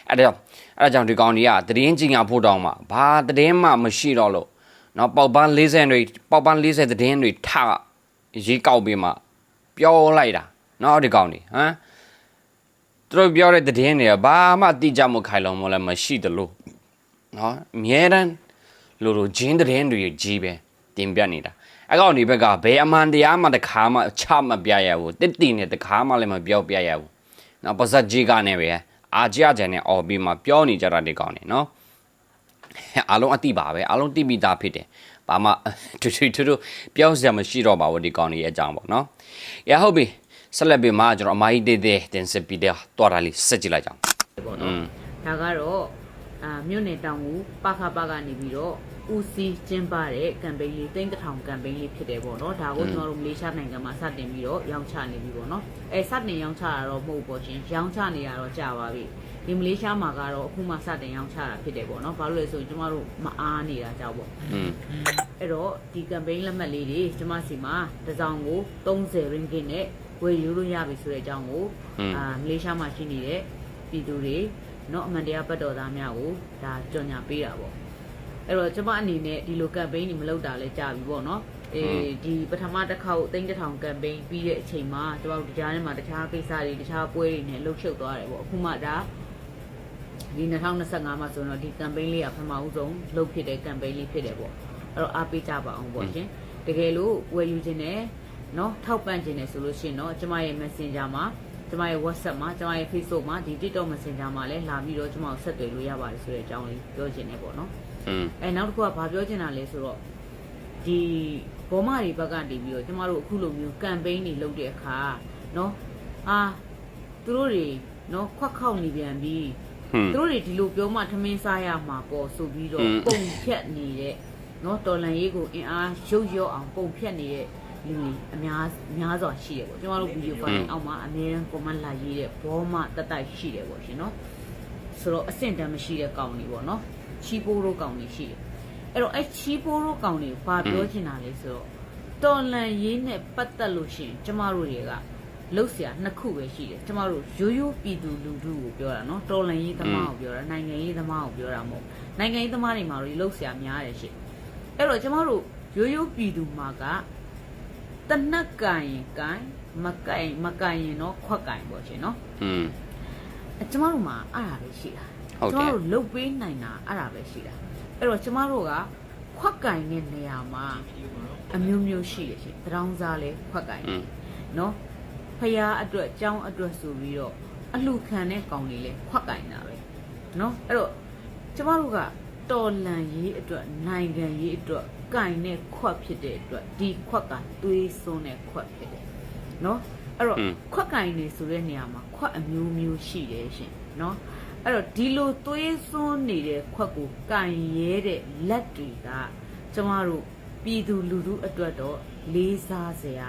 အဲ့ဒါကြောင့်အဲ့ဒါကြောင့်ဒီကောင်တွေကတည်င်းကြီးညာဖို့တောင်းမှာဘာတည်င်းမှမရှိတော့လို့နော်ပေါက်ပန်း40တွေပေါက်ပန်း40သတင်းတွေထရေးကောက်ပြီးမှပြောလိုက်တာနော်ဒီကောင်တွေဟမ်သူတို့ပြောတဲ့သတင်းတွေကဘာမှတိကျမှုခိုင်လုံမလည်းမရှိတလို့နော်အမြဲတမ်း လိုလိုဂျင်းသတင်းတွေကြီးပဲတင်ပြနေတာအကောင်ဒီဘက်ကဘယ်အမှန်တရားမှတစ်ခါမှချမပြရဘူးတစ်တီနဲ့တစ်ခါမှလည်းမပြောပြရဘူးနော်ပါဇက်ကြီးကနေပဲအာကြကြနဲ့အော်ပြီးမှပြောနေကြတာဒီကောင်တွေနော်အားလုံးအတိပါပဲအားလုံးတိမိသားဖြစ်တယ်ဘာမှတူတူတူတူပြောစရာမရှိတော့ပါဘူးဒီကောင်ကြီးရဲ့အကြောင်းပေါ့နော်ရဟုတ်ပြီဆက်လက်ပြီးမှကျွန်တော်အမကြီးတေးသေးတင်ဆက်ပြီးတော့တော်တာလေးဆက်ကြည့်လိုက်ကြအောင်ပေါ့อืနော်มဒါကတော့အာမြို့နယ်တောင်ကိုပခပကနေပြီးတော့ ဦးစီးကျင်းပတဲ့ကမ်ပိန်းလေးတိန့်တထောင်ကမ်ပိန်းလေးဖြစ်တယ်ပေါ့နော်ဒါကိုကျွန်တော်တို့မလေးရှားနိုင်ငံမှာစတင်ပြီးတော့ရောင်းချနေပြီပေါ့နော်အဲစတင်ရောင်းချတာတော့မဟုတ်ပေါ့ရှင်ရောင်းချနေရတော့ကြာပါပြီဒီမလေးရှားမှာကတော့အခုမှစတင်ရောင်းချတာဖြစ်တယ်ပေါ့နော်ဘာလို့လဲဆိုရင်ကျွန်တော်တို့မအားနေတာကြောက်ပေါ့ อืม အဲ့တော့ဒီ campaign လက်မှတ်လေးတွေကျွန်မစီမှာတစ်စောင်ကို30 ringgit နဲ့ဝယ်ယူလို့ရပြီဆိုတဲ့အကြောင်းကိုအာမလေးရှားမှာရှိနေတဲ့ပြည်သူတွေเนาะအမှန်တရားပတ်တော်သားများကိုဒါကြော်ညာပေးတာပေါ့ အဲ့တော့ကျွန်မအနေနဲ့ဒီလို campaign တွေမလုပ်တာလဲကြာပြီပေါ့เนาะအေးဒီပထမတစ်ခေါက်အသိန်းတစ်ထောင် campaign ပြီးတဲ့အချိန်မှာကျွန်တော်တို့ကြားထဲမှာတခြားကိစ္စတွေတခြားပွဲတွေနဲ့လှုပ်ရှုပ်သွားတယ်ပေါ့အခုမှဒါဒီ2025မှာဆိုတော့ဒီ campaign လေးကပထမဦးဆုံးလုပ်ဖြစ်တဲ့ campaign လေးဖြစ်တယ်ပေါ့ အဲ့တော့အားပေးကြပါအောင်ပေါ့ရှင်တကယ်လို့ဝယ်ယူခြင်းနဲ့เนาะထောက်ပံ့ခြင်းနဲ့ဆိုလို့ရှိရင်เนาะကျမရဲ့ Messenger မှာကျမရဲ့ WhatsApp မှာကျမရဲ့ Facebook မှာဒီ TikTok Messenger မှာလည်းလာပြီးတော့ကျမကိုဆက်သွယ်လို့ရပါတယ်ဆိုတဲ့အကြောင်းလေးပြောချင်တယ်ပေါ့နော် อืม အဲနောက်တစ်ခုကဘာပြောချင်တာလဲဆိုတော့ဒီဘောမတွေဘက်ကနေပြီးတော့ကျမတို့အခုလိုမျိုး campaign တွေလုပ်တဲ့အခါเนาะအာသူတို့တွေเนาะခွက်ခောက်နေပြန်ပြီ ဟွန်း သူတို့တွေဒီလိုပြောမှထမင်းစားရမှာပေါ့ဆိုပြီးတော့ อืม ပုံဖြတ်နေတဲ့နော်တော်လန်ရေးကိုအင်အားရုပ်ရော့အောင်ပုံဖြတ်နေတဲ့လူတွေအများအများစွာရှိတယ်ပေါ့ကျွန်တော်တို့ဗီဒီယိုဖိုင်အောက်မှာအများကြီး comment လာရေးတဲ့ဘောမတက်တိုက်ရှိတယ်ပေါ့ရှင်နော်ဆိုတော့အဆင့်တန်းမရှိတဲ့ကောင်တွေပေါ့နော် ချီပိုးတို့ကောင်တွေရှိတယ်အဲ့တော့အဲ့ချီပိုးတို့ကောင်တွေဘာပြောချင်တာလဲဆိုတော့တော်လန်ရေးနဲ့ပတ်သက်လို့ရှိရင်ကျမတို့တွေကလှုပ်ရှားနှစ်ခုပဲရှိတယ်ကျမတို့ရိုးရိုးပြည်သူလူထုကိုပြောတာနော်တော်လန်ရေးသမားကိုပြောတာနိုင်ငံရေးသမားကိုပြောတာမဟုတ်နိုင်ငံရေးသမားတွေမှာတော့ဒီလှုပ်ရှားများတယ်ရှင့်အဲ့တော့ကျမတို့ရိုးရိုးပြည်သူမှာကတနက်ကင်ရင်ကင်မကင်မကင်ရင်တော့ခွက်ကင်ပေါ့ရှင်နော်อืมအဲကျမတို့မှာအဲ့ဒါပဲရှိတာ ဟုတ်တယ်ကျွန်တော်တို့လုတ်ပေးနိုင်တာအဲ့ဒါပဲရှိတာအဲ့တော့ကျမတို့ကခွက်ကင်တဲ့နေရာမှာအမျိုးမျိုးရှိတယ်ရှင်တောင်းစားလဲခွက်ကင်နော်ဖျားအတွက်ကြောင်းအတွက်ဆိုပြီးတော့အလှခံတဲ့ကောင်တွေလဲခွက်ကင်တာပဲနော်အဲ့တော့ကျမတို့ကတော်လန်ရေးအတွက်နိုင်ငံရေးအတွက်ကင်တဲ့ခွက်ဖြစ်တဲ့အတွက်ဒီခွက်ကသွေးစွန်းတဲ့ခွက်ဖြစ်တယ်နော်အဲ့တော့ခွက်ကင်နေဆိုတဲ့နေရာမှာခွက်အမျိုးမျိုးရှိတယ်ရှင်နော် အဲ့တော့ဒီလိုသွေးစွန်းနေတဲ့ခွက်ကိုကန်ရဲတဲ့လက်တွေကကျမတို့ပြည်သူလူထုအတွက်တော့လေးစားစရာ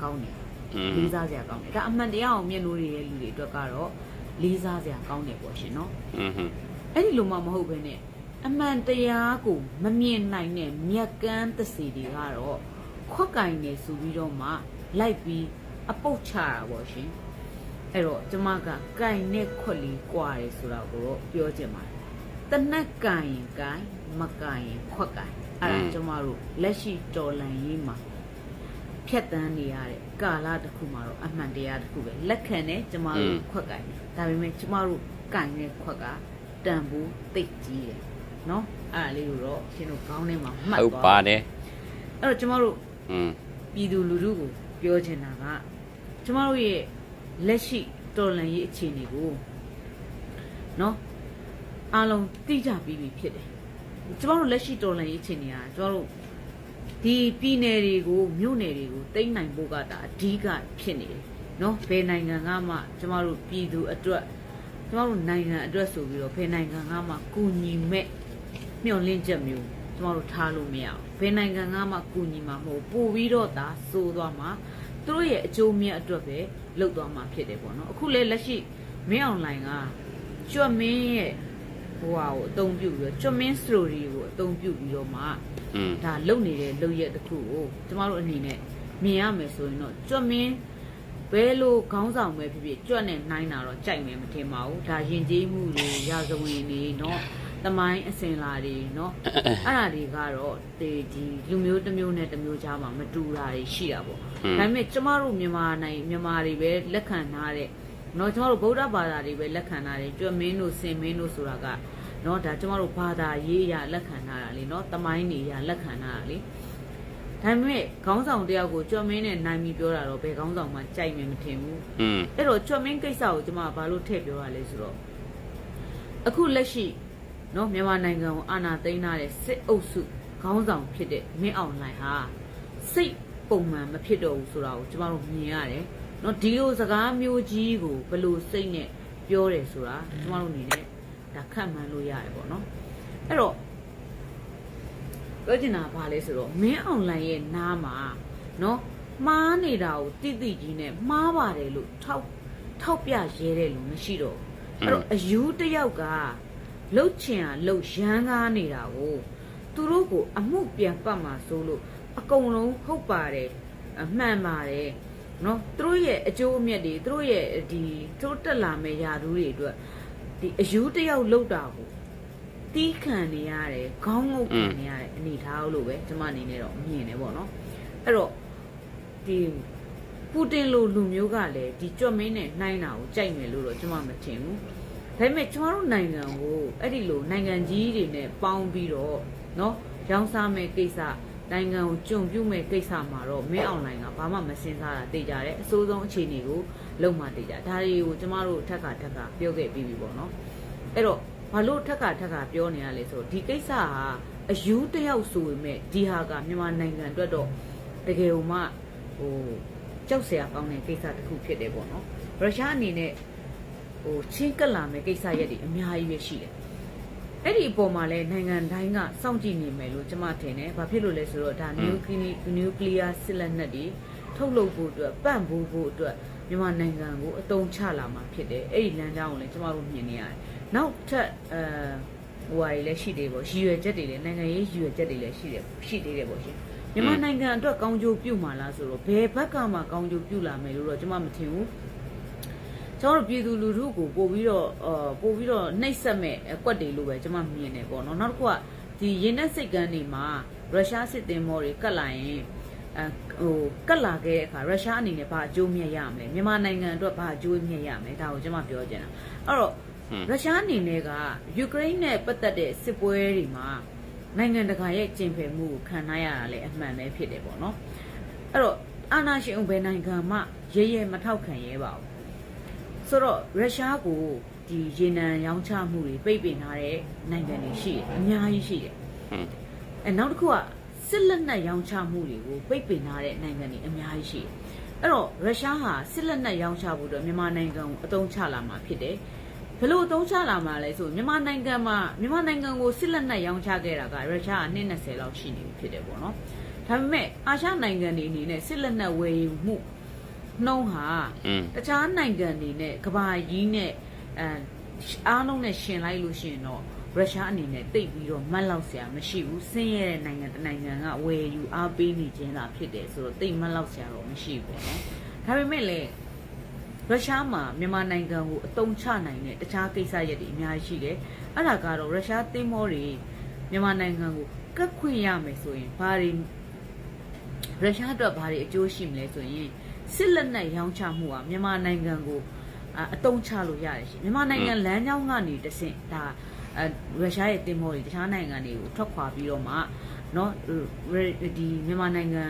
ကောင်းတယ်လေးစားစရာကောင်းတယ်ဒါအမှန်တရားအောင်မြင်လို့ရတဲ့လူတွေအတွက်ကတော့လေးစားစရာကောင်းတယ်ပေါ့ရှင်နော်အဲ့ဒီလိုမှမဟုတ်ဘဲနဲ့အမှန်တရားကိုမမြင်နိုင်တဲ့မြက်ကန်းသစီတွေကတော့ခွက်ကင်နေဆိုပြီးတော့မှလိုက်ပြီးအပုတ်ချတာပေါ့ရှင် အဲ့တော့ကျမကကင်နဲ့ခွက်လေးကွာတယ်ဆိုတာကိုတော့ပြောချင်ပါတယ်တနက်ကင်ရင်ကင်မကင်ရင်ခွက်ကင်အဲ့ဒါကျမတို့လက်ရှိတော်လန်ရေးမှာဖြတ်တန်းနေရတဲ့ကာလတစ်ခုမှာတော့အမှန်တရားတစ်ခုပဲလက်ခံနဲ့ကျမတို့ခွက်ကင်တယ်ဒါပေမဲ့ကျမတို့ကင်တဲ့ခွက်ကတန်ဖို့တိတ်ကြီးတယ်နော်အဲ့ဒါလေးကိုတော့ရှင်တို့ခေါင်းထဲမှာမှတ်ဟုတ်သွားပါတယ်အဲ့တော့ကျမတို့อืมပြည်သူလူထုကိုပြောချင်တာကကျမတို့ရဲ့ လက်ရှိတော်လှန်ရေးအခြေအနေကိုနော်အားလုံးသိကြပြီးပြီဖြစ်တယ်ကျမတို့လက်ရှိတော်လှန်ရေးအခြေအနေကကျမတို့ဒီပြည်နယ်တွေကိုမြို့နယ်တွေကိုတိမ့်နိုင်ဖို့ကဒါအဓိကဖြစ်နေတယ်နော်ဘယ်နိုင်ငံကမှကျမတို့ပြည်သူအတွက်ကျမတို့နိုင်ငံအတွက်ဆိုပြီးတော့ဘယ်နိုင်ငံကမှကူညီမဲ့မျှော်လင့်ချက်မျိုးမကျမတို့ထားလို့မရဘူးဘယ်နိုင်ငံကမှကူညီမှာမဟုတ်ပို့ပြီးတော့သာစိုးသွားမှာသူတို့ရဲ့အကျိုးမြတ်အတွက်ပဲ လုပ်သွားမှာဖြစ်တယ်ပေါ့နော်အခုလေလက်ရှိမင်းအွန်လိုင်းကကျွတ်မင်းရဲ့ဟိုဟာကိုအသုံးပြုပြီးတော့ကျွတ်မင်း story ကိုအသုံးပြုပြီးတော့မှ อืม ဒါလုံနေတဲ့လုံရက်တစ်ခုကိုကျမတို့အနေနဲ့မြင်ရမယ်ဆိုရင်တော့ကျွတ်မင်းဘယ်လိုခေါင်းဆောင်ပဲဖြစ်ဖြစ်ကြွက်နဲ့နိုင်တာတော့ကြိုက်မယ်မထင်ပါဘူးဒါရင်ကျေးမှုတွေရာဇဝင်တွေเนาะတမိုင်းအစင်လာတွေเนาะအဲ့ဒါတွေကတော့ဒီဒီလူမျိုးတစ်မျိုးနဲ့တစ်မျိုးကြားမှာမတူတာတွေရှိတာပေါ့ ဒါပေမဲ့ကျမတို့မြန်မာနိုင်မြန်မာတွေပဲလက်ခံထားတဲ့နော်ကျမတို့ဗုဒ္ဓဘာသာတွေပဲလက်ခံထားတယ်ကျွတ်မင်းတို့ဆင်မင်းတို့ဆိုတာကနော်ဒါကျမတို့ဘာသာရေးအရလက်ခံထားတာလေနော်တမိုင်းနေအရလက်ခံထားတာလေဒါပေမဲ့ခေါင်းဆောင်တယောက်ကိုကျွတ်မင်းနဲ့နိုင်ပြီးပြောတာတော့ဘယ်ခေါင်းဆောင်မှကြိုက်မယ်မထင်ဘူးอืมအဲ့တော့ကျွတ်မင်းကိစ္စကိုကျမကဘာလို့ထည့်ပြောရလဲဆိုတော့အခုလက်ရှိနော်မြန်မာနိုင်ငံကိုအာဏာသိမ်းထားတဲ့စစ်အုပ်စုခေါင်းဆောင်ဖြစ်တဲ့မင်းအောင်လှိုင်ဟာစိတ် ပုံမှန်မဖြစ်တော့ဘူးဆိုတာကိုကျမတို့မြင်ရတယ်နော်ဒီလိုစကားမျိုးကြီးကိုဘယ်လိုစိတ်နဲ့ပြောတယ်ဆိုတာကျမတို့အနေနဲ့ဒါခတ်မှန်းလို့ရတယ်ပေါ့နော်အဲ့တော့ပြောချင်တာဘာလဲဆိုတော့မင်းအွန်လိုင်းရဲ့နားမှာနော်မှားနေတာကိုတိတိကြီးနဲ့မှားပါတယ်လို့ထောက်ထောက်ပြရဲတဲ့လူမရှိတော့အဲ့တော့အယူတယောက်ကလှုပ်ချင်တာလှုပ်ရမ်းကားနေတာကိုသူတို့ကိုအမှုပြန်ပတ်မှာစိုးလို့ အကုန်လုံးဟုတ်ပါတယ်အမှန်ပါတယ်เนาะသူတို့ရဲ့အကျိုးအမြတ်တွေသူတို့ရဲ့ဒီသူတို့တက်လာမဲ့ယာဒူးတွေအတွက်ဒီအယူတစ်ယောက်လှုပ်တာကို တီးခံနေရတယ်ခေါင်းငုတ်ခံနေရတဲ့အနေထားလို့ပဲကျွန်မအနေနဲ့တော့မြင်တယ်ပေါ့နော်အဲ့တော့ဒီပူတင်လိုလူမျိုးကလည်းဒီကြွတ်မင်းနဲ့နှိုင်းတာကိုကြိုက်မယ်လို့တော့ကျွန်မမထင်ဘူးဒါပေမဲ့ကျွန်တော်တို့နိုင်ငံကိုအဲ့ဒီလိုနိုင်ငံကြီးတွေနဲ့ပေါင်းပြီးတော့เนาะရောင်းစားမဲ့ကိစ္စ နိုင်ငံကိုကြုံပြုမဲ့ကိစ္စမှာတော့မင်းအွန်လိုင်းကဘာမှမစင်စားတာသိကြတယ်အစိုးဆုံးအခြေအနေကိုလုံမှသိကြဒါတွေကိုကျမတို့ထက်ကထက်ကပြောခဲ့ပြီးပြီပေါ့နော်အဲ့တော့ဘာလို့ထက်ကထက်ကပြောနေရလဲဆိုတော့ဒီကိစ္စဟာအယူတစ်ယောက်ဆိုပေမဲ့ဒီဟာကမြန်မာနိုင်ငံအတွက်တော့တကယ်လို့မှဟိုကြောက်စရာကောင်းတဲ့ကိစ္စတစ်ခုဖြစ်တယ်ပေါ့နော်ရုရှားအနေနဲ့ဟိုချင်းကပ်လာမဲ့ကိစ္စရက်တွေအများကြီးပဲရှိတယ် အဲ့ဒီအပေါ်မှာလဲနိုင်ငံတိုင်းကစောင့်ကြည့်နေမယ်လို့ကျွန်မထင်တယ်။ဘာဖြစ်လို့လဲဆိုတော့ဒါ nuclear nuclear စစ်လက်နက်တွေထုတ်လုပ်ဖို့အတွက်ပန့်ဖို့ဖို့အတွက်မြန်မာနိုင်ငံကိုအတုံးချလာမှာဖြစ်တယ်။အဲ့ဒီလမ်းကြောင်းကိုလည်းကျွန်တော်တို့မြင်နေရတယ်။နောက်ထပ်အဲဟိုဟာတွေလည်းရှိသေးပေါ့ရည်ရွယ်ချက်တွေလည်းနိုင်ငံရေးရည်ရွယ်ချက်တွေလည်းရှိတယ်ရှိသေးတယ်ပေါ့ရှင်။မြန်မာနိုင်ငံအတွက်ကောင်းကျိုးပြုမှာလားဆိုတော့ဘယ်ဘက်ကမှကောင်းကျိုးပြုလာမယ်လို့တော့ကျွန်မမထင်ဘူး။ ကျွန်တော်တို့ပြည်သူလူထုကိုပို့ပြီးတော့အာပို့ပြီးတော့နှိပ်စက်မဲ့အကွက်တွေလို့ပဲကျွန်မမြင်နေပေါ့နော်နောက်တစ်ခုကဒီရင်းနှက်စိတ်ကန်းတွေမှာရုရှားစစ်သင်္ဘောတွေကတ်လာရင်အဲဟိုကတ်လာခဲ့တဲ့အခါရုရှားအနေနဲ့ဘာအကျိုးမြတ်ရမလဲမြန်မာနိုင်ငံအတွက်ဘာအကျိုးမြတ်ရမလဲဒါကိုကျွန်မပြောချင်တာအဲ့တော့ရုရှားအနေနဲ့ကယူကရိန်းနဲ့ပတ်သက်တဲ့စစ်ပွဲတွေမှာနိုင်ငံတကာရဲ့ကျင်ဖယ်မှုကိုခံနိုင်ရတာလည်းအမှန်ပဲဖြစ်တယ်ပေါ့နော်အဲ့တော့အာဏာရှင်ဘယ်နိုင်ငံမှရဲရဲမထောက်ခံရဲပါဘူး ဆိုတော့ရုရှားကိုဒီရေနံရောင်းချမှုတွေပိတ်ပင်ထားတဲ့နိုင်ငံတွေရှိတယ်အများကြီးရှိတယ်อืมအဲနောက်တစ်ခုကစစ်လက်နက်ရောင်းချမှုတွေကိုပိတ်ပင်ထားတဲ့နိုင်ငံတွေအများကြီးရှိတယ်အဲ့တော့ရုရှားဟာစစ်လက်နက်ရောင်းချဖို့အတွက်မြန်မာနိုင်ငံကိုအသုံးချလာမှာဖြစ်တယ်ဘယ်လိုအသုံးချလာမှာလဲဆိုမြန်မာနိုင်ငံမှာမြန်မာနိုင်ငံကိုစစ်လက်နက်ရောင်းချခဲ့တာကရုရှားကနှစ်20လောက်ရှိနေပြီဖြစ်တယ်ပေါ့နော်ဒါပေမဲ့အာရှနိုင်ငံတွေအနေနဲ့စစ်လက်နက်ဝယ်ယူမှု နှုံးဟာอืมတခြားနိုင်ငံတွေနဲ့ကဘာကြီးနဲ့အဲအားလုံးနဲ့ရှင်လိုက်လို့ရှိရင်တော့ရုရှားအနေနဲ့တိတ်ပြီးတော့မတ်လောက်စရာမရှိဘူးဆင်းရဲတဲ့နိုင်ငံတစ်နိုင်ငံကဝယ်ယူအားပေးနေခြင်းသာဖြစ်တယ်ဆိုတော့တိတ်မတ်လောက်စရာတော့မရှိဘူးပေါ့နော်ဒါပေမဲ့လည်းရုရှားမှာမြန်မာနိုင်ငံကိုအတုံးချနိုင်တဲ့တခြားကိစ္စရပ်တွေအများကြီးရှိတယ်အဲ့ဒါကတော့ရုရှားသင်းမောတွေမြန်မာနိုင်ငံကိုကတ်ခွင့်ရမယ်ဆိုရင်ဘာတွေရုရှားအတွက်ဘာတွေအကျိုးရှိမလဲဆိုရင် စစ်လက်နက်ရောင်းချမှုကမြန်မာနိုင်ငံကိုအာအတုံးချလို့ရတယ်ရှင်မြန်မာနိုင်ငံလမ်းကြောင်းကနေတဆင့်ဒါအဲရုရှားရဲ့တင်မောတွေတခြားနိုင်ငံတွေကိုထွက်ခွာပြီးတော့မှเนาะဒီမြန်မာနိုင်ငံ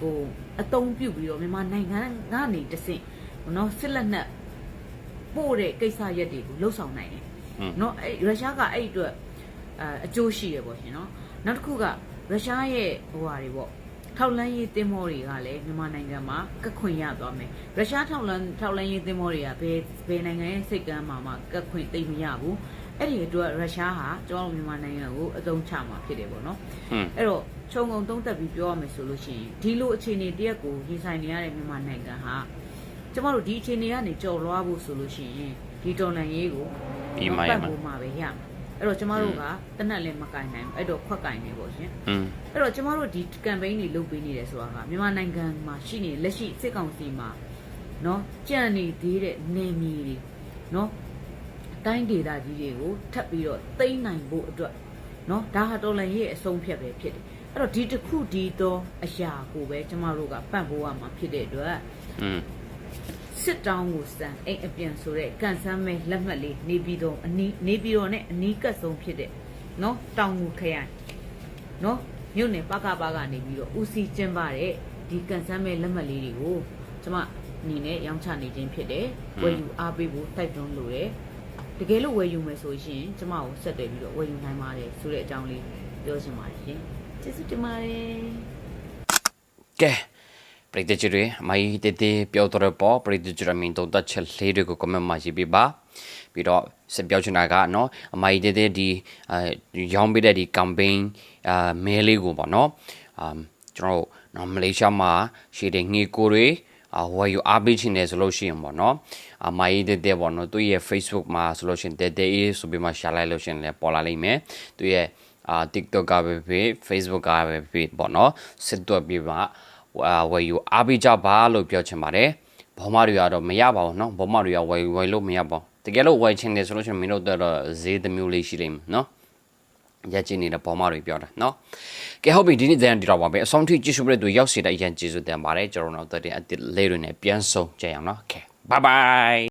ကိုအတုံးပြုတ်ပြီးတော့မြန်မာနိုင်ငံကနေတဆင့်เนาะစစ်လက်နက်ပို့တဲ့ကိစ္စရက်တွေကိုလှုပ်ဆောင်နိုင်တယ် อืม เนาะအဲ့ရုရှားကအဲ့အတွက်အဲအကျိုးရှိရပေါ့ရှင်เนาะနောက်တစ်ခုကရုရှားရဲ့ဟိုဟာတွေပေါ့ ထောက်လန်းရေးသင်းမောတွေကလည်းမြန်မာနိုင်ငံမှာကတ်ခွင့်ရသွားမယ်ရုရှားထောက်လန်းထောက်လန်းရေးသင်းမောတွေကဘယ်ဘယ်နိုင်ငံရဲ့စိတ်ကမ်းမှာမှကတ်ခွင့်သိမ့်မရဘူးအဲ့ဒီအတွက်ရုရှားဟာကျွန်တော်တို့မြန်မာနိုင်ငံကိုအသုံးချမှာဖြစ်တယ်ပေါ့နော်ဟွန်းအဲ့တော့ခြုံငုံသုံးသက်ပြီးပြောရမယ်ဆိုလို့ရှိရင်ဒီလိုအခြေအနေတရက်ကိုရင်ဆိုင်နေရတဲ့မြန်မာနိုင်ငံဟာကျမတို့ဒီအခြေအနေကနေကြော်လွှားဖို့ဆိုလို့ရှိရင်ဒီတော်လန်ရေးကိုပြီးမှရမှာပတ်ဖို့မှာပဲရမှာ အဲ့တော့ကျမတို့ကတနက်လည်းမကင်နိုင်ဘူးအဲ့တော့ခွက်ကင်နေပေါ့ရှင် อืม အဲ့တော့ကျမတို့ဒီ campaign တွေလုပ်ပေးနေတယ်ဆိုတာကမြန်မာနိုင်ငံမှာရှိနေလက်ရှိစစ်ကောင်စီမှာเนาะကြံ့နေသေးတဲ့နေမီတွေเนาะတိုင်းဒေသကြီးတွေကိုထပ်ပြီးတော့သိမ်းနိုင်ဖို့အတွက်เนาะဒါဟာတော်လန်ရဲ့အဆုံးဖြတ်ပဲဖြစ်တယ်အဲ့တော့ဒီတစ်ခုဒီတော့အရာကိုပဲကျမတို့ကပန့်ပိုးရမှာဖြစ်တဲ့အတွက် อืม စစ်တောင်းကိုစံအိမ်အပြင်ဆိုတဲ့ကန်ဆန်းမဲလက်မှတ်လေးနေပြီးတော့အနီးနေပြီးတော့ ਨੇ အနီးကပ်ဆုံးဖြစ်တဲ့နော်တောင်ငူခရိုင်နော်မြို့နယ်ပကပကနေပြီးတော့ဦးစီးကျင်းပါတဲ့ဒီကန်ဆန်းမဲလက်မှတ်လေးတွေကိုကျွန်မအနေနဲ့ရောင်းချနေခြင်းဖြစ်တယ်ဝယ်ယူအားပေးဖို့တိုက်တွန်းလိုတယ်တကယ်လို့ဝယ်ယူမယ်ဆိုရင်ကျွန်မကိုဆက်သွယ်ပြီးတော့ဝယ်ယူနိုင်ပါတယ်ဆိုတဲ့အကြောင်းလေးပြောချင်ပါတယ်ရှင်ကျေးဇူးတင်ပါတယ်ကဲ ပရိသတ်ကြီးတွေအမိုင်းတေးတေးပြောတော့ပေါ့ပရိသတ်ကြီးရမင်းတို့တက်ချက်လေးတွေကို comment မှာရေးပေးပါပြီးတော့စပြောချင်တာကနော်အမိုင်းတေးတေးဒီအဲရောင်းပေးတဲ့ဒီ campaign အာမဲလေးကိုပေါ့နော်အာကျွန်တော်တို့နော်မလေးရှားမှာရှိတဲ့ငွေကိုတွေအဝယ်ယူအားပေးချင်တယ်ဆိုလို့ရှိရင်ပေါ့နော်အမိုင်းတေးတေးပေါ့နော်သူရဲ့ Facebook မှာဆိုလို့ရှိရင်တေးတေးဆိုပြီးမှ share လိုက်လို့ရှိရင်လည်းပေါ်လာလိမ့်မယ်သူရဲ့အာ TikTok ကပဲဖြစ် Facebook ကပဲဖြစ်ပေါ့နော်စစ်တွက်ပြီးမှအာ ဝယ်ယူအားပေးကြပါလို့ပြောချင်ပါတယ်ဘောမတွေကတော့မရပါဘူးเนาะဘောမတွေကဝယ်ဝယ်လို့မရပါဘူးတကယ်လို့ဝယ်ချင်တယ်ဆိုလို့ရှိရင်မင်းတို့တော့ဈေးတစ်မျိုးလေးရှိလိမ့်မယ်เนาะရက်ချင်နေတဲ့ဘောမတွေပြောတာเนาะကဲဟုတ်ပြီဒီနေ့ဇန်ဒီတော့ပါပဲအဆုံးထိကြည့်ရှုတဲ့သူရောက်စီတဲ့အရင်ကျေးဇူးတင်ပါတယ်ကျွန်တော်တို့တော့တဲ့အတစ်လေးတွေနဲ့ပြန်ဆုံးကြရအောင်เนาะ okay bye bye